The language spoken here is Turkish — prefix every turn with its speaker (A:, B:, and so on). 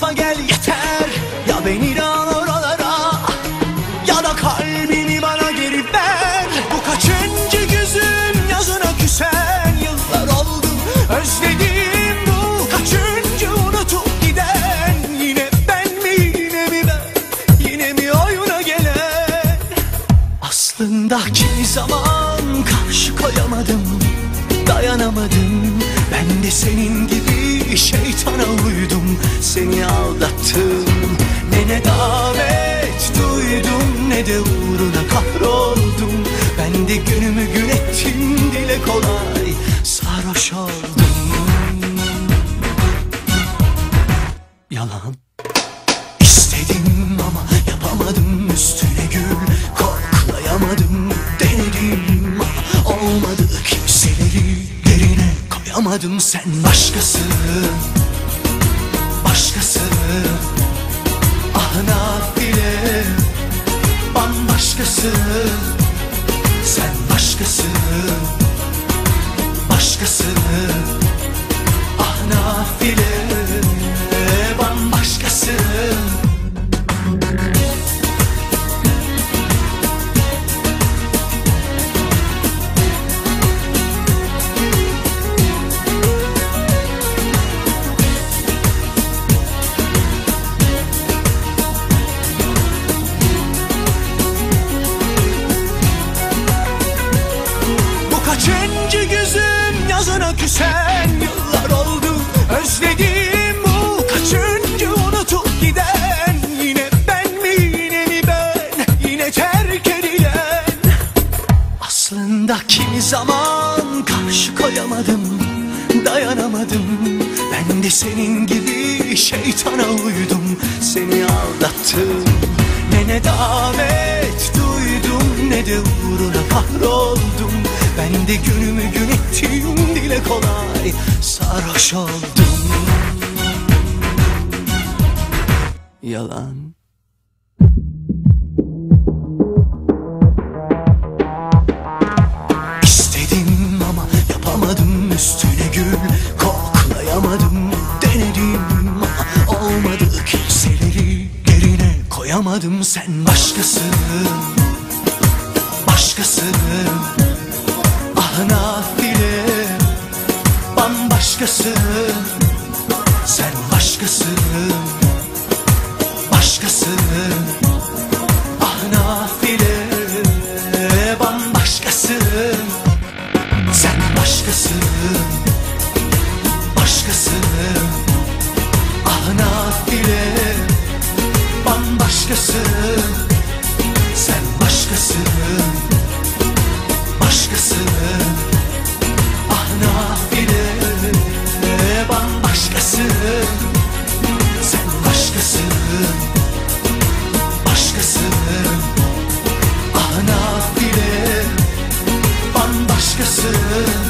A: tarafa gel yeter. Ya beni al oralara Ya da kalbini bana geri ver. Bu kaçıncı gözüm yazına küsen Yıllar oldu. Özledim bu Kaçıncı unutup giden. Yine ben mi yine mi ben? Yine mi oyuna gelen? Aslında kimi zaman karşı koyamadım Dayanamadım. Ben de senin gibi şeytana uydum Seni aldattım. Ne ne davet duydum Ne de uğruna kahroldum. Ben de günümü gün ettim Dile kolay sarhoş oldum. Yalan koyamadım sen başkasın Başkasın ah nafile bambaşkasın Sen başkasın Başkasın ah nafile zaman karşı koyamadım Dayanamadım. Ben de senin gibi şeytana uydum. Seni aldattım Ne ne davet duydum Ne de uğruna kahroldum. Ben de günümü gün ettim Dile kolay sarhoş oldum. Yalan üstüne gül. Koklayamadım denedim. Olmadı kimseleri yerine koyamadım. Sen başkasın Başkasın. Ah nafile bambaşkasın. Sen başkasın Başkasın Sen başkasın Başkasın. Ah nafile Bambaşkasın